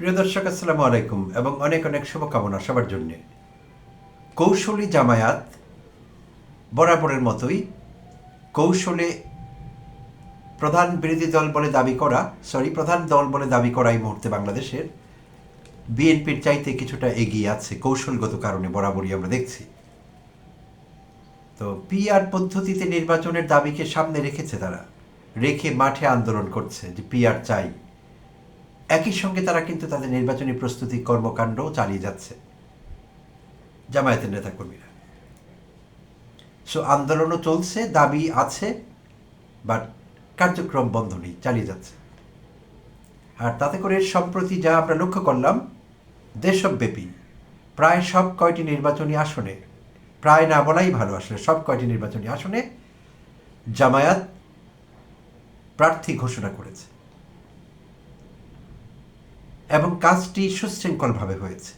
প্রিয় দর্শক, আসসালামু আলাইকুম এবং অনেক অনেক শুভকামনা সবার জন্য। কৌশলী জামায়াত বরাবরের মতোই কৌশলে প্রধান বিরোধী দল বলে দাবি করা সরি প্রধান দল বলে দাবি করা এই মুহূর্তে বাংলাদেশের বিএনপির চাইতে কিছুটা এগিয়ে আছে, কৌশলগত কারণে বরাবরই আমরা দেখছি। তো পিআর পদ্ধতিতে নির্বাচনের দাবিকে সামনে রেখেছে তারা, রেখে মাঠে আন্দোলন করছে যে পিআর চাই। একই সঙ্গে তারা কিন্তু তাদের নির্বাচনী প্রস্তুতি কর্মকাণ্ডও চালিয়ে যাচ্ছে। জামায়াতের নেতাকর্মীরা। সো আন্দোলনও চলছে, দাবি আছে বাট কার্যক্রম বন্ধ নেই, চালিয়ে যাচ্ছে। আর তাতে করে সম্প্রতি যা আমরা লক্ষ্য করলাম, দেশব্যাপী প্রায় সব কয়টি নির্বাচনী আসনে, প্রায় না বলাই ভালো আসলে, সব কয়টি নির্বাচনী আসনে জামায়াত প্রার্থী ঘোষণা করেছে। এবং কাজটি সুশৃঙ্খলভাবে হয়েছে।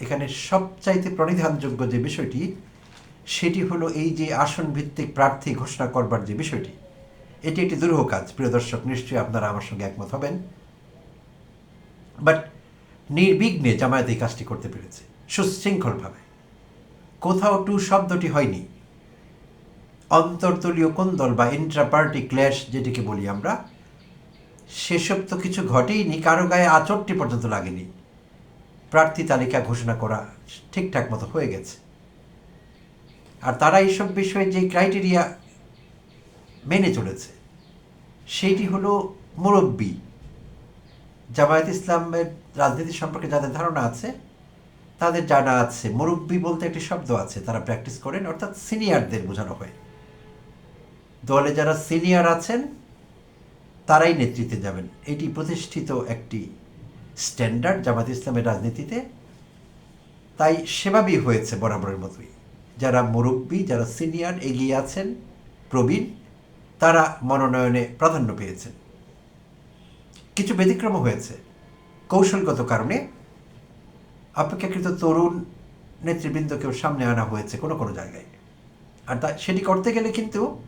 এখানে সবচাইতে প্রণিধানযোগ্য যে বিষয়টি, সেটি হলো এই যে আসন ভিত্তিক প্রার্থী ঘোষণা করবার যে বিষয়টি, এটি একটি দুরূহ কাজ। প্রিয় দর্শক, নিশ্চয়ই আপনারা আমার সঙ্গে একমত হবেন। বাট নির্বিঘ্নে জামায়াত এই কাজটি করতে পেরেছে, সুশৃঙ্খলভাবে। কোথাও টু শব্দটি হয়নি। অন্তর্দলীয় কোন্দল বা ইন্ট্রাপার্টি ক্ল্যাশ যেটিকে বলি আমরা সেসব তো কিছু ঘটেইনি, কারও গায়ে আচরটি পর্যন্ত লাগেনি। প্রার্থী তালিকা ঘোষণা করা ঠিকঠাক মতো হয়ে গেছে। আর তারা এইসব বিষয়ে যে ক্রাইটেরিয়া মেনে চলেছে, সেইটি হলো মুরব্বী। জামায়াত ইসলামের রাজনীতি সম্পর্কে যাদের ধারণা আছে, তাদের জানা আছে, মুরব্বী বলতে একটি শব্দ আছে, তারা প্র্যাকটিস করেন, অর্থাৎ সিনিয়রদের বোঝানো হয়। দলে যারা সিনিয়র আছেন তারাই নেতৃত্বে যাবেন। এটি প্রতিষ্ঠিত একটি স্ট্যান্ডার্ড জামাত ইসলামের রাজনীতিতে। তাই সেভাবেই হয়েছে বরাবরের মতোই। যারা মুরব্বী, যারা সিনিয়র এগিয়ে আছেন, প্রবীণ, তারা মনোনয়নে প্রাধান্য পেয়েছেন। কিছু ব্যতিক্রমও হয়েছে। কৌশলগত কারণে অপেক্ষাকৃত তরুণ নেতৃবৃন্দকেও সামনে আনা হয়েছে কোনো কোনো জায়গায়। আর তা সেটি করতে গেলে কিন্তু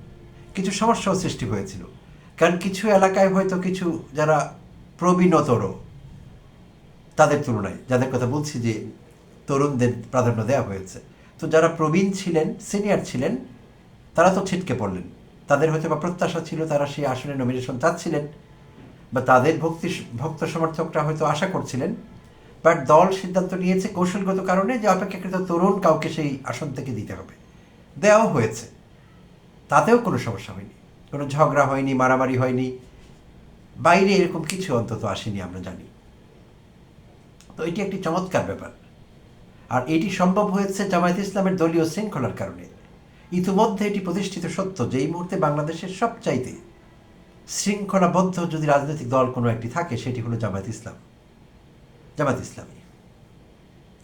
কিছু সমস্যাও সৃষ্টি হয়েছিল। কারণ কিছু এলাকায় হয়তো কিছু যারা প্রবীণতর, তাদের তুলনায়, যাদের কথা বলছি যে তরুণদের প্রাধান্য দেওয়া হয়েছে। তো যারা প্রবীণ ছিলেন, সিনিয়র ছিলেন, তারা তো ছিটকে পড়লেন। তাদের হয়তো বা প্রত্যাশা ছিল তারা সেই আসনে নমিনেশন চাচ্ছিলেন, বা তাদের ভক্তি ভক্ত সমর্থকরা হয়তো আশা করছিলেন, বাট দল সিদ্ধান্ত নিয়েছে কৌশলগত কারণে যে অপেক্ষাকৃত তরুণ কাউকে সেই আসন থেকে দিতে হবে। দেওয়াও হয়েছে। তাতেও কোনো সমস্যা হয়নি। কোনো ঝগড়া হয়নি, মারামারি হয়নি। বাইরে এরকম কিছু অন্তত আসেনি আমরা জানি। তো এটি একটি চমৎকার ব্যাপার। আর এটি সম্ভব হয়েছে জামায়াত ইসলামের দলীয় শৃঙ্খলার কারণে। ইতিমধ্যে এটি প্রতিষ্ঠিত সত্য যে এই মুহূর্তে বাংলাদেশের সবচাইতে শৃঙ্খলাবদ্ধ যদি রাজনৈতিক দল কোনো একটি থাকে, সেটি হলো জামায়াত ইসলাম। জামায়াত ইসলামী।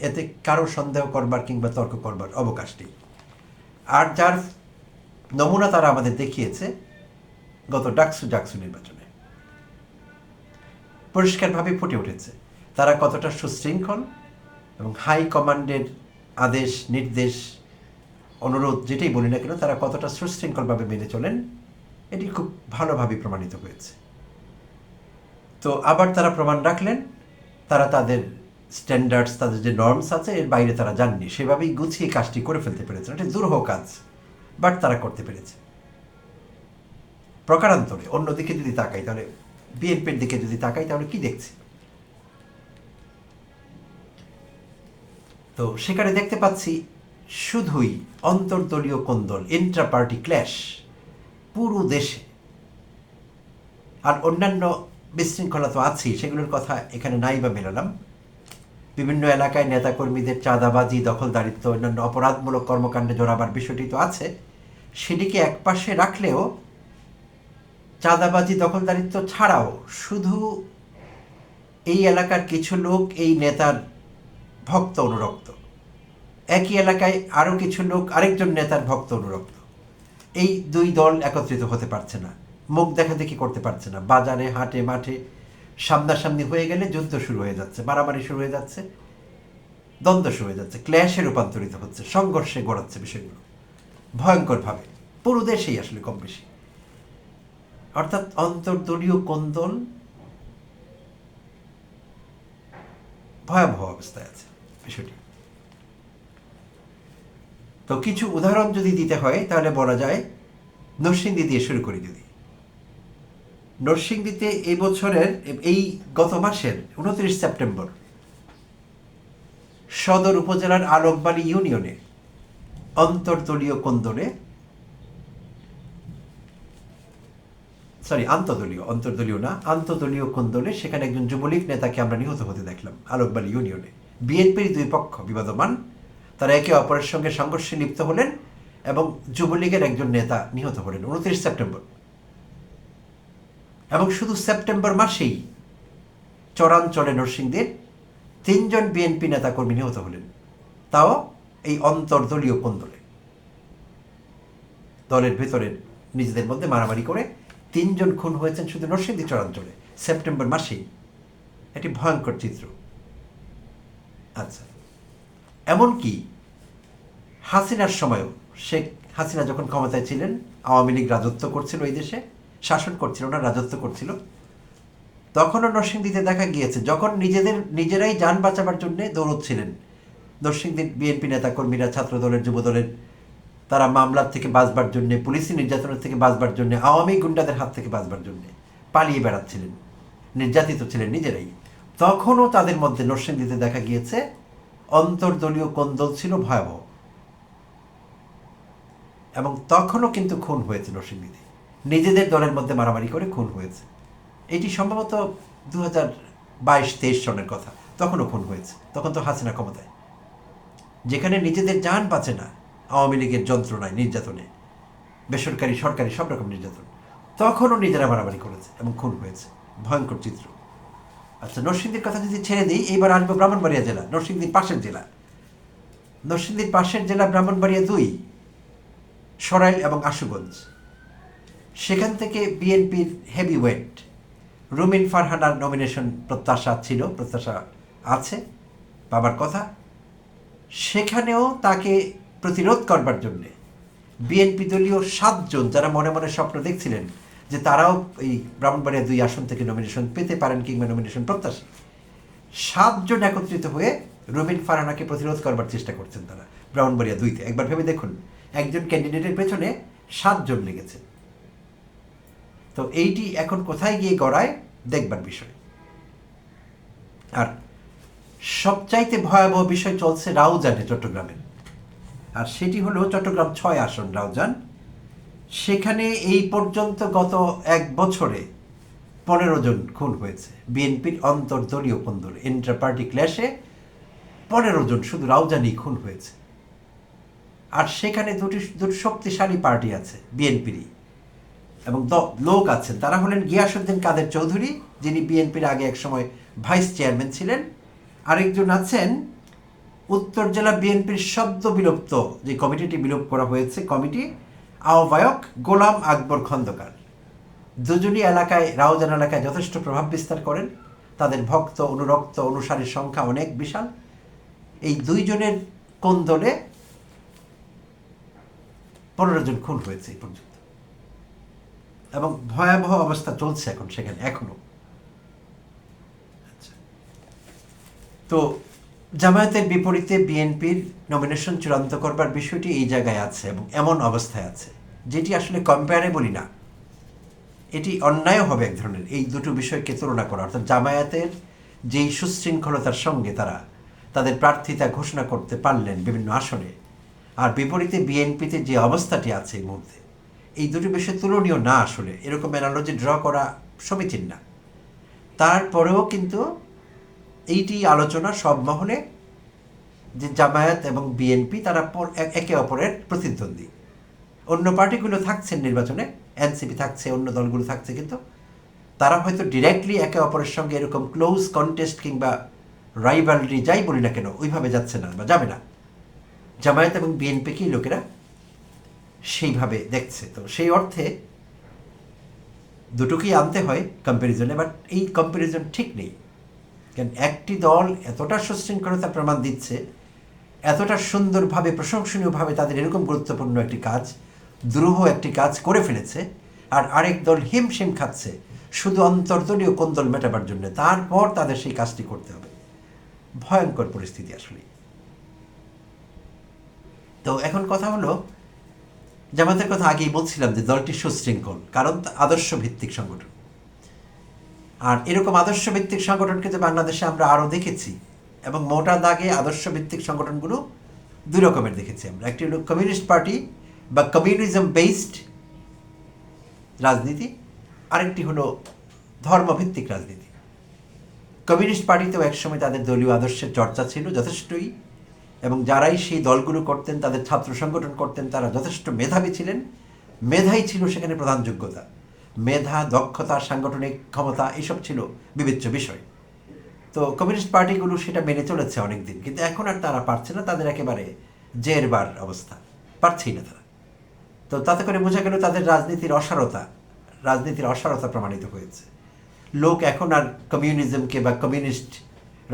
এতে কারও সন্দেহ করবার কিংবা তর্ক করবার অবকাশ নেই। আর যার নমুনা তারা আমাদের দেখিয়েছে গত ডাকসু ডাকসু নির্বাচনে। পরিষ্কারভাবে ফুটে উঠেছে। তারা কতটা সুশৃঙ্খল এবং হাই কমান্ডের আদেশ, নির্দেশ, অনুরোধ যেটাই বলি না কেন, তারা কতটা সুশৃঙ্খলভাবে মেনে চলেন, এটি খুব ভালোভাবে প্রমাণিত হয়েছে। তো আবার তারা প্রমাণ রাখলেন, তারা তাদের স্ট্যান্ডার্ডস তাদের যে নর্মস আছে, এর বাইরে তারা যাননি। সেভাবেই গুছিয়ে কাজটি করে ফেলতে পেরেছেন। এটা দুরূহ কাজ বাট তারা করতে পেরেছে। প্রকারান্তরে অন্যদিকে যদি তাকাই, তাহলে বিএনপির দিকে যদি তাকাই, তাহলে কি দেখছি? তো সেখানে দেখতে পাচ্ছি শুধুই অন্তর্দলীয় কোন্দল ইন্ট্রা পার্টি ক্ল্যাশ পুরো দেশে। আর অন্যান্য বিশৃঙ্খলা তো আছেই, সেগুলোর কথা এখানে নাই বা মেলালাম। বিভিন্ন এলাকায় নেতাকর্মীদের চাঁদাবাজি, দখলদারিত্ব, অন্যান্য অপরাধমূলক কর্মকাণ্ডে জড়াবার বিষয়টি তো আছে। সেটিকে একপাশে রাখলেও চাঁদাবাজি দখলদারিত্ব ছাড়াও শুধু এই এলাকার কিছু লোক, এই নেতার ভক্ত অনুরক্ত। একই এলাকায় আরও কিছু লোক, আরেকজন নেতার ভক্ত অনুরক্ত। এই দুই দল একত্রিত হতে পারছে না। মুখ দেখা দেখি করতে পারছে না। বাজারে, হাটে, মাঠে সামনাসামনি হয়ে গেলে যুদ্ধ শুরু হয়ে যাচ্ছে, মারামারি শুরু হয়ে যাচ্ছে, দ্বন্দ্ব শুরু হয়ে যাচ্ছে ক্ল্যাশে রূপান্তরিত হচ্ছে, সংঘর্ষে গড়াচ্ছে বিষয়গুলো। ভয়ঙ্করভাবে। পুরো দেশেই আসলে কম বেশি। অর্থাৎ অন্তর্দলীয় কোন্দল ভয়াবহ অবস্থায় আছে, বিষয়টি। তো কিছু উদাহরণ যদি দিতে হয়, তাহলে বলা যায় নরসিংদী দিয়ে শুরু করি যদি। নরসিংদীতে এই বছরের, এই গত মাসের উনত্রিশ সেপ্টেম্বর সদর উপজেলার আলোকবাড়ি ইউনিয়নে অন্তর্দলীয় কোন্দলে সরি আন্তদলীয় অন্তর্দলীয় না আন্তদলীয় কোন্দলে সেখানে একজন যুবলীগ নেতাকে আমরা নিহত হতে দেখলাম আলোকবাড়ি ইউনিয়নে বিএনপির দুই পক্ষ বিবাদমান, তারা একে অপরের সঙ্গে সংঘর্ষে লিপ্ত হলেন এবং যুবলীগের একজন নেতা নিহত হলেন, উনত্রিশ সেপ্টেম্বর। এবং শুধু সেপ্টেম্বর মাসেই চরাঞ্চলে নরসিংদীর তিনজন বিএনপি নেতাকর্মী নিহত হলেন, তাও এই অন্তর্দলীয় কোন্দলে দলের ভেতরে নিজেদের মধ্যে মারামারি করে তিনজন খুন হয়েছেন শুধু নরসিংদী চরাঞ্চলে, সেপ্টেম্বর মাসেই একটি ভয়ঙ্কর চিত্র। আচ্ছা এমনকি হাসিনার সময়ও শেখ হাসিনা যখন ক্ষমতায় ছিলেন, আওয়ামী লীগ রাজত্ব করছিল এই দেশে, শাসন করছিল না রাজত্ব করছিল। তখনও নরসিংদীতে দেখা গিয়েছে, যখন নিজেদের, নিজেরাই যান বাঁচাবার জন্য দৌড়চ্ছিলেন। নরসিংদীর বিএনপি নেতাকর্মীরা, ছাত্রদলের, যুবদলের তারা মামলার থেকে বাঁচবার জন্য, পুলিশি নির্যাতনের থেকে বাঁচবার জন্য, আওয়ামী গুন্ডাদের হাত থেকে বাঁচবার জন্য পালিয়ে বেড়াচ্ছিলেন। নির্যাতিত ছিলেন নিজেরাই। তখনও তাদের মধ্যে নরসিংদীতে দেখা গিয়েছে, অন্তর্দলীয় কোন্দল ছিল ভয়াবহ। এবং তখনও কিন্তু খুন হয়েছে নরসিংদীতে। নিজেদের দলের মধ্যে মারামারি করে খুন হয়েছে। এটি সম্ভবত দু হাজার বাইশ, তেইশ সনের কথা। তখনও খুন হয়েছে। তখন তো হাসিনা ক্ষমতায়। যেখানে নিজেদের যান বাঁচে না আওয়ামী লীগের যন্ত্রণায় নির্যাতনে। বেসরকারি, সরকারি, সব রকম নির্যাতন। তখনও নিজেরা মারামারি করেছে এবং খুন হয়েছে। ভয়ঙ্কর চিত্র। আচ্ছা নরসিংদীর কথা যদি ছেড়ে দিই, এইবার আসব ব্রাহ্মণবাড়িয়া জেলা, নরসিংদীর পাশের জেলা। নরসিংদীর পাশের জেলা ব্রাহ্মণবাড়িয়া দুই, সরাইল এবং আশুগঞ্জ। সেখান থেকে বিএনপির হেভি ওয়েট রুমিন ফারহানার নমিনেশন প্রত্যাশা ছিল, প্রত্যাশা আছে, বাবার কথা। সেখানেও তাকে প্রতিরোধ করবার জন্যে। বিএনপি দলীয় সাতজন, যারা মনে মনে স্বপ্ন দেখছিলেন যে তারাও এই ব্রাহ্মণবাড়িয়া দুই আসন থেকে নমিনেশন পেতে পারেন কিংবা নমিনেশন প্রত্যাশী, সাতজন একত্রিত হয়ে রুবিন ফারানাকে প্রতিরোধ করবার চেষ্টা করছেন তারা, ব্রাহ্মণবাড়িয়া দুইতে। একবার ভেবে দেখুন, একজন ক্যান্ডিডেটের পেছনে সাতজন লেগেছে। তো এইটি এখন কোথায় গিয়ে গড়ায়, দেখবার বিষয়। আর সবচাইতে ভয়াবহ বিষয় চলছে রাউজানে, চট্টগ্রামের। আর সেটি হলো চট্টগ্রাম ছয় আসন রাউজান। সেখানে এই পর্যন্ত গত এক বছরে পনেরো জন খুন হয়েছে। বিএনপির অন্তর্দলীয় কন্দল ইন্টার পার্টি ক্ল্যাশে পনেরো জন শুধু রাউজানেই খুন হয়েছে। আর সেখানে দুটি দুটি শক্তিশালী পার্টি আছে, বিএনপিরই। এবং লোক আছেন। তারা হলেন গিয়াসুদ্দিন কাদের চৌধুরী, যিনি বিএনপির আগে একসময় ভাইস চেয়ারম্যান ছিলেন। আরেকজন আছেন উত্তর জেলা বিএনপির শব্দ বিলুপ্ত যে কমিটিটি বিলোপ করা হয়েছে, কমিটি আহ্বায়ক গোলাম আকবর খন্দকার। দুজনই এলাকায়, রাউজান এলাকায় যথেষ্ট প্রভাব বিস্তার করেন। তাদের ভক্ত, অনুরক্ত অনুসারীর সংখ্যা অনেক বিশাল। এই দুইজনের কোন্দলে পনেরো জন খুন হয়েছে এই পর্যন্ত। এবং ভয়াবহ অবস্থা চলছে এখন সেখানে, এখনও। আচ্ছা। তো জামায়াতের বিপরীতে বিএনপির নমিনেশন চূড়ান্ত করবার বিষয়টি এই জায়গায় আছে এবং এমন অবস্থায় আছে, যেটি আসলে কম্পেয়ারেবলই না। এটি অন্যায় হবে এক ধরনের। এই দুটো বিষয়কে তুলনা করা, অর্থাৎ জামায়াতের যেই সুশৃঙ্খলতার সঙ্গে তারা তাদের প্রার্থিতা ঘোষণা করতে পারলেন বিভিন্ন আসনে, আর বিপরীতে বিএনপিতে যে অবস্থাটি আছে এই মুহূর্তে, এই দুটো বিষয় তুলনীয় না আসলে। এরকম অ্যানালজি ড্র করা সমীচীন না। তারপরেও কিন্তু এইটি আলোচনা সব মহলে যে জামায়াত এবং বিএনপি তারা একে অপরের প্রতিদ্বন্দ্বী। অন্য পার্টিগুলো থাকছেন নির্বাচনে, এনসিপি থাকছে, অন্য দলগুলো থাকছে কিন্তু তারা হয়তো ডিরেক্টলি একে অপরের সঙ্গে এরকম ক্লোজ কন্টেস্ট কিংবা রাইভালরি যাই বলি না কেন, ওইভাবে যাচ্ছে না বা যাবে না। জামায়াত এবং বিএনপিকেই লোকেরা? সেইভাবে দেখছে। তো সেই অর্থে দুটোকেই আনতে হয় কম্প্যারিজনে বাট এই কম্প্যারিজন ঠিক নেই। কারণ একটি দল এতটা সুশৃঙ্খলতা প্রমাণ দিচ্ছে, এতটা সুন্দরভাবে, প্রশংসনীয়ভাবে তাদের এরকম গুরুত্বপূর্ণ একটি কাজ, দ্রুহ একটি কাজ করে ফেলেছে, আর আরেক দল হিমশিম খাচ্ছে, শুধু অন্তর্দলীয় কোন দল মেটাবার জন্য, তারপর তাদের সেই কাজটি করতে হবে। ভয়ঙ্কর পরিস্থিতি আসলে তো এখন কথা হলো, জামাতের কথা আগেই বলছিলাম যে দলটি সুশৃঙ্খল, কারণ আদর্শ ভিত্তিক সংগঠন। আর এরকম আদর্শ ভিত্তিক সংগঠন কিন্তু বাংলাদেশে আমরা আরও দেখেছি এবং মোটা দাগে আদর্শ ভিত্তিক সংগঠনগুলো দুই রকমের দেখেছি আমরা। একটি হলো কমিউনিস্ট পার্টি বা কমিউনিজম বেসড রাজনীতি, আরেকটি হলো ধর্মভিত্তিক রাজনীতি। কমিউনিস্ট পার্টিতেও একসময় তাদের দলীয় আদর্শের চর্চা ছিল যথেষ্টই এবং যারাই সেই দলগুলো করতেন, তাদের ছাত্র সংগঠন করতেন, তারা যথেষ্ট মেধাবী ছিলেন। মেধাই ছিল সেখানে প্রধান যোগ্যতা। মেধা, দক্ষতা, সাংগঠনিক ক্ষমতা, এসব ছিল বিবেচ্য বিষয়। তো কমিউনিস্ট পার্টিগুলো সেটা মেনে চলেছে অনেকদিন, কিন্তু এখন আর তারা পারছে না, তাদের একেবারে জেরবার অবস্থা। পারছেই না তারা। তো তাতে করে বোঝা গেল তাদের রাজনীতির অসারতা রাজনীতির অসারতা প্রমাণিত হয়েছে। লোক এখন আর কমিউনিজমকে বা কমিউনিস্ট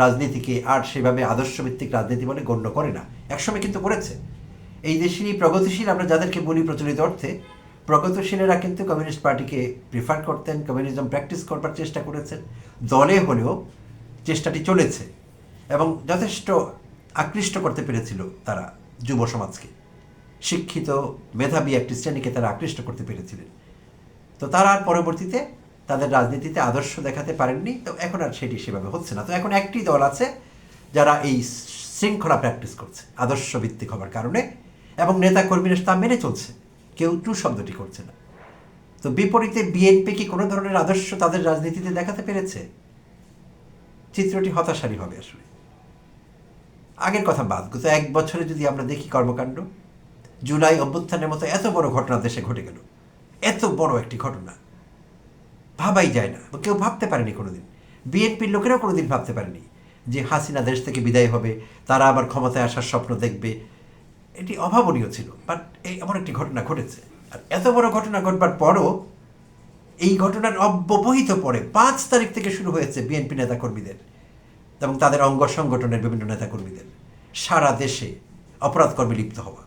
রাজনীতিকে আর সেভাবে আদর্শভিত্তিক রাজনীতি বলে গণ্য করে না, একসময় কিন্তু করেছে। এই দেশেরই প্রগতিশীল, আমরা যাদেরকে বলি প্রচলিত অর্থে প্রগতিশীলেরা কিন্তু কমিউনিস্ট পার্টিকে প্রিফার করতেন কমিউনিজম প্র্যাকটিস করবার চেষ্টা করেছেন, দলে হলেও চেষ্টাটি চলেছে এবং যথেষ্ট আকৃষ্ট করতে পেরেছিল তারা যুব সমাজকে। শিক্ষিত, মেধাবী একটি শ্রেণীকে তারা আকৃষ্ট করতে পেরেছিলেন। তো তারা আর পরবর্তীতে তাদের রাজনীতিতে আদর্শ দেখাতে পারেননি, তো এখন আর সেটি সেভাবে হচ্ছে না। তো এখন একটি দল আছে যারা এই শৃঙ্খলা প্র্যাকটিস করছে, আদর্শ ভিত্তিক হবার কারণে এবং নেতা কর্মীরা তা মেনে চলছে। কেউ টু শব্দটি করছে না। তো বিপরীতে বিএনপি কি কোনো ধরনের আদর্শ তাদের রাজনীতিতে দেখাতে পেরেছে? চিত্রটি হতাশারই হবে আসলে। আগের কথা বাদ, গত এক বছরে যদি আমরা দেখি কর্মকাণ্ড, জুলাই অভ্যুত্থানের মতো এত বড় ঘটনা দেশে ঘটে গেল। এত বড় একটি ঘটনা। ভাবাই যায় না। কেউ ভাবতে পারেনি কোনোদিন। বিএনপির লোকেরাও কোনোদিন ভাবতে পারেনি যে হাসিনা দেশ থেকে বিদায় হবে, তারা আবার ক্ষমতায় আসার স্বপ্ন দেখবে। এটি অভাবনীয় ছিল বাট এই এমন একটি ঘটনা ঘটেছে। আর এত বড় ঘটনা ঘটবার পরও এই ঘটনার অব্যবহিত পরে পাঁচ তারিখ থেকে শুরু হয়েছে বিএনপি নেতাকর্মীদের এবং তাদের অঙ্গ সংগঠনের বিভিন্ন নেতাকর্মীদের। সারা দেশে অপরাধ কর্মে লিপ্ত হওয়া।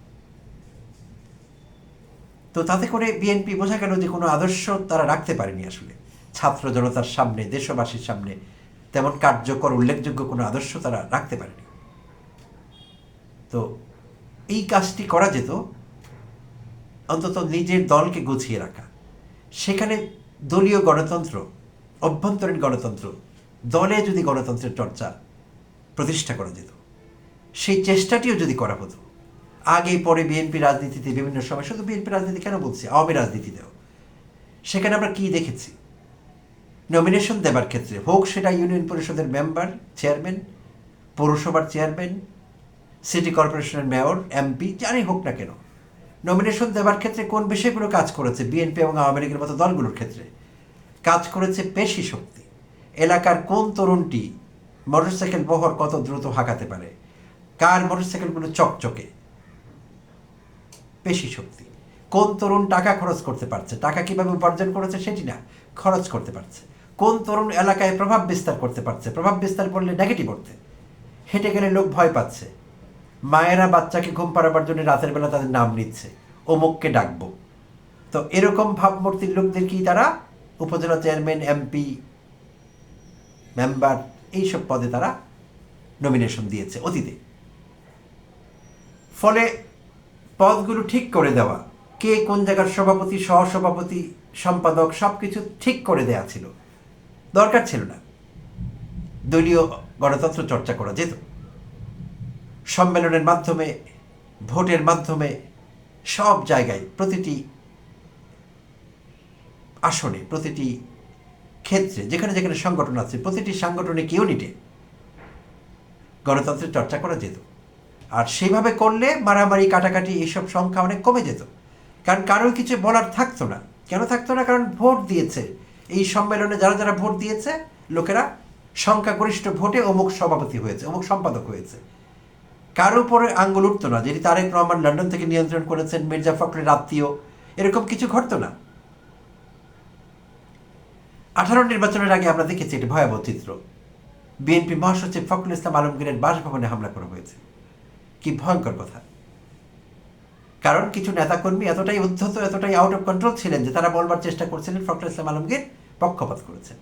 তো তাতে করে বিএনপি বোঝা গেল যে কোনো আদর্শ তারা রাখতে পারেনি আসলে। ছাত্র জনতার সামনে, দেশবাসীর সামনে তেমন কার্যকর, উল্লেখযোগ্য কোনো আদর্শ তারা রাখতে পারেনি। তো এই কাজটি করা যেত অন্তত নিজের দলকে গুছিয়ে রাখা। সেখানে দলীয় গণতন্ত্র, অভ্যন্তরীণ গণতন্ত্র, দলে যদি গণতন্ত্রের চর্চা প্রতিষ্ঠা করা যেত, সেই চেষ্টাটিও যদি করা হতো, আগে, পরে বিএনপি রাজনীতিতে বিভিন্ন সময়, শুধু বিএনপি রাজনীতি কেন বলছি? আওয়ামী রাজনীতিতেও। সেখানে আমরা কি দেখেছি? নমিনেশন দেবার ক্ষেত্রে হোক সেটা ইউনিয়ন পরিষদের মেম্বার চেয়ারম্যান পৌরসভার চেয়ারম্যান সিটি কর্পোরেশনের মেয়র, এমপি, যারই হোক না কেন। নমিনেশন দেওয়ার ক্ষেত্রে কোন বিষয়গুলো কাজ করেছে বিএনপি এবং আওয়ামী লীগের মতো দলগুলোর ক্ষেত্রে? কাজ করেছে পেশি শক্তি। এলাকার কোন তরুণটি মোটরসাইকেল বহর কত দ্রুত হাঁকাতে পারে? কার মোটরসাইকেলগুলো চকচকে? পেশি শক্তি। কোন তরুণ টাকা খরচ করতে পারছে? টাকা কীভাবে উপার্জন করেছে সেটি না, খরচ করতে পারছে। কোন তরুণ এলাকায় প্রভাব বিস্তার করতে পারছে? প্রভাব বিস্তার করলে নেগেটিভ অর্থে। হেঁটে গেলে লোক ভয় পাচ্ছে। মায়েরা বাচ্চাকে ঘুম পাড়াবার জন্য রাতের বেলা তাদের নাম নিচ্ছে। অমুককে ডাকবো। তো এরকম ভাবমূর্তির লোকদেরকেই তারা? উপজেলা চেয়ারম্যান, এমপি, মেম্বার, এইসব পদে তারা নমিনেশন দিয়েছে অতীতে। ফলে পদগুলো ঠিক করে দেওয়া, কে কোন জায়গার সভাপতি, সহসভাপতি, সম্পাদক সব কিছু ঠিক করে দেওয়া ছিল। দরকার ছিল না। দলীয় গণতন্ত্র চর্চা করা যেত। সম্মেলনের মাধ্যমে, ভোটের মাধ্যমে, সব জায়গায় প্রতিটি আসনে, প্রতিটি ক্ষেত্রে, যেখানে যেখানে সংগঠন আছে, প্রতিটি সাংগঠনিক ইউনিটে গণতন্ত্রের চর্চা করা যেত। আর সেইভাবে করলে মারামারি, কাটাকাটি এইসব সংখ্যা অনেক কমে যেত। কারণ কারোর কিছু বলার থাকতো না। কেন থাকতো না? কারণ ভোট দিয়েছে। এই সম্মেলনে যারা যারা ভোট দিয়েছে, লোকেরা সংখ্যাগরিষ্ঠ ভোটে অমুক সভাপতি হয়েছে, অমুক সম্পাদক হয়েছে। কারও উপরে আঙ্গুল উঠতো না? যেটি তারেক রহমান লন্ডন থেকে নিয়ন্ত্রণ করেছেন, মির্জা ফখরের আত্মীয়, এরকম কিছু ঘটতো না। আঠারো নির্বাচনের আগে আমরা দেখেছি একটি ভয়াবহ চিত্র। বিএনপি মহাসচিব ফখরুল ইসলাম আলমগীরের বাসভবনে হামলা করা হয়েছে। কি ভয়ঙ্কর কথা। কারণ কিছু নেতাকর্মী এতটাই উদ্ধত, এতটাই আউট অফ কন্ট্রোল ছিলেন যে তারা বলবার চেষ্টা করছিলেন ফখরুল ইসলাম আলমগীর পক্ষপাত করেছেন।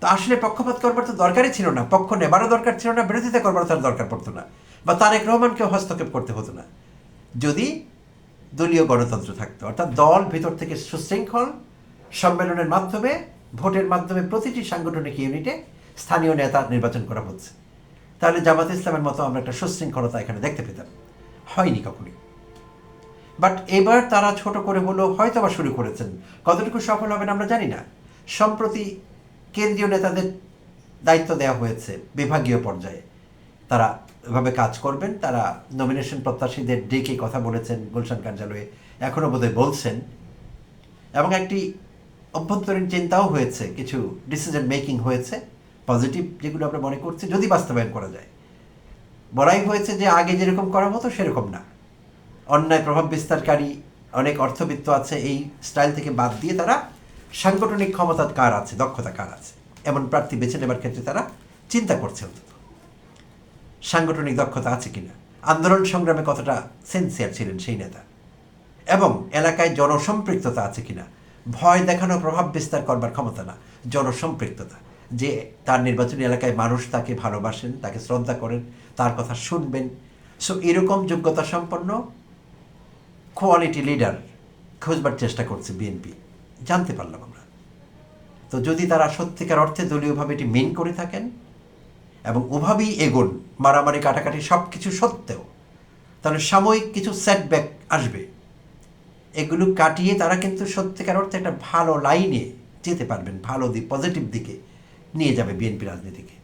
তো আসলে পক্ষপাত করবার তো দরকারই ছিল না। পক্ষ নেবারও দরকার ছিল না, বিরোধিতা করবার তার দরকার পড়তো না। বা তারেক রহমানকেও হস্তক্ষেপ করতে হতো না। যদি দলীয় গণতন্ত্র থাকতো, অর্থাৎ দল ভিতর থেকে সুশৃঙ্খল সম্মেলনের মাধ্যমে, ভোটের মাধ্যমে প্রতিটি সাংগঠনিক ইউনিটে স্থানীয় নেতা নির্বাচন করা হচ্ছে। তাহলে জামাত ইসলামের মতো আমরা একটা সুশৃঙ্খলতা এখানে দেখতে পেতাম। হয়নি কখনই। বাট এবার তারা ছোট করে হলেও হয়তো বা শুরু করেছেন। কতটুকু সফল হবেন আমরা জানি না। সম্প্রতি কেন্দ্রীয় নেতাদের দায়িত্ব দেওয়া হয়েছে বিভাগীয় পর্যায়ে। তারা এভাবে কাজ করবেন, তারা নমিনেশন প্রত্যাশীদের ডেকে কথা বলেছেন গুলশান কার্যালয়ে এখনও বোধহয় বলছেন। এবং একটি অভ্যন্তরীণ চিন্তাও হয়েছে, কিছু ডিসিশন মেকিং হয়েছে পজিটিভ যেগুলো আমরা মনে করছি, যদি বাস্তবায়ন করা যায়। বলাই হয়েছে যে আগে যেরকম করা হতো, সেরকম না। অন্যায় প্রভাব বিস্তারকারী অনেক অর্থবিত্ত আছে, এই স্টাইল থেকে বাদ দিয়ে তারা সাংগঠনিক ক্ষমতা কার আছে, দক্ষতা কার আছে? এমন প্রার্থী বেছে নেবার ক্ষেত্রে তারা চিন্তা করছে সাংগঠনিক দক্ষতা আছে কিনা? আন্দোলন সংগ্রামে কতটা সেন্সিয়ার ছিলেন সেই নেতা? এবং এলাকায় জনসম্পৃক্ততা আছে কিনা? ভয় দেখানো প্রভাব বিস্তার করবার ক্ষমতা না, জনসম্পৃক্ততা। যে তার নির্বাচনী এলাকায় মানুষ তাকে ভালোবাসেন, তাকে শ্রদ্ধা করেন, তার কথা শুনবেন। সো এরকম যোগ্যতা সম্পন্ন কোয়ালিটি লিডার খুঁজবার চেষ্টা করছে বিএনপি জানতে পারলাম আমরা। তো যদি তারা সত্যিকার অর্থে দলীয়ভাবে এটি মেন করে থাকেন এবং ওভাবেই এগোন, মারামারি, কাটাকাটি সব কিছু সত্ত্বেও। তাহলে সাময়িক কিছু সেটব্যাক আসবে। এগুলো কাটিয়ে তারা কিন্তু সত্যিকার অর্থে একটা ভালো লাইনে যেতে পারবেন, ভালো দিক পজিটিভ দিকে নিয়ে যাবে বিএনপি রাজনীতিকে।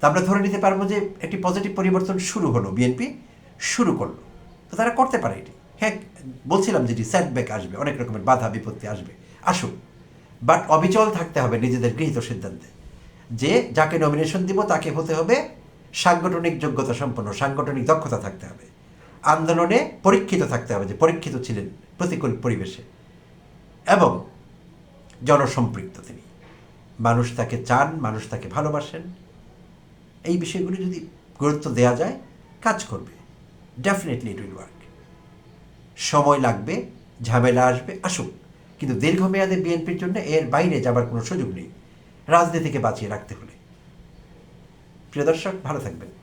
তা আমরা ধরে নিতে পারব যে একটি পজিটিভ পরিবর্তন শুরু হলো বিএনপি শুরু করল। তো তারা করতে পারে এটি। হ্যাঁ বলছিলাম যেটি সেটব্যাক আসবে, অনেক রকমের বাধা, বিপত্তি আসবে। আসুক। বাট অবিচল থাকতে হবে নিজেদের গৃহীত সিদ্ধান্তে। যে যাকে নমিনেশন দিব, তাকে হতে হবে সাংগঠনিক যোগ্যতা সম্পন্ন, সাংগঠনিক দক্ষতা থাকতে হবে। আন্দোলনে পরীক্ষিত থাকতে হবে, যে পরীক্ষিত ছিলেন প্রতিকূল পরিবেশে। এবং জনসম্পৃক্ত তিনি। মানুষ তাকে চান, মানুষ তাকে ভালোবাসেন। এই বিষয়গুলি যদি গুরুত্ব দেওয়া যায়, কাজ করবে। ডেফিনেটলি ইট উইল ওয়ার্ক সময় লাগবে, ঝামেলা আসবে, আসুক। কিন্তু দীর্ঘমেয়াদে বিএনপির জন্য এর বাইরে যাবার কোনো সুযোগ নেই। রাজনীতিকে বাঁচিয়ে রাখতে হলে। প্রিয় দর্শক ভালো থাকবেন।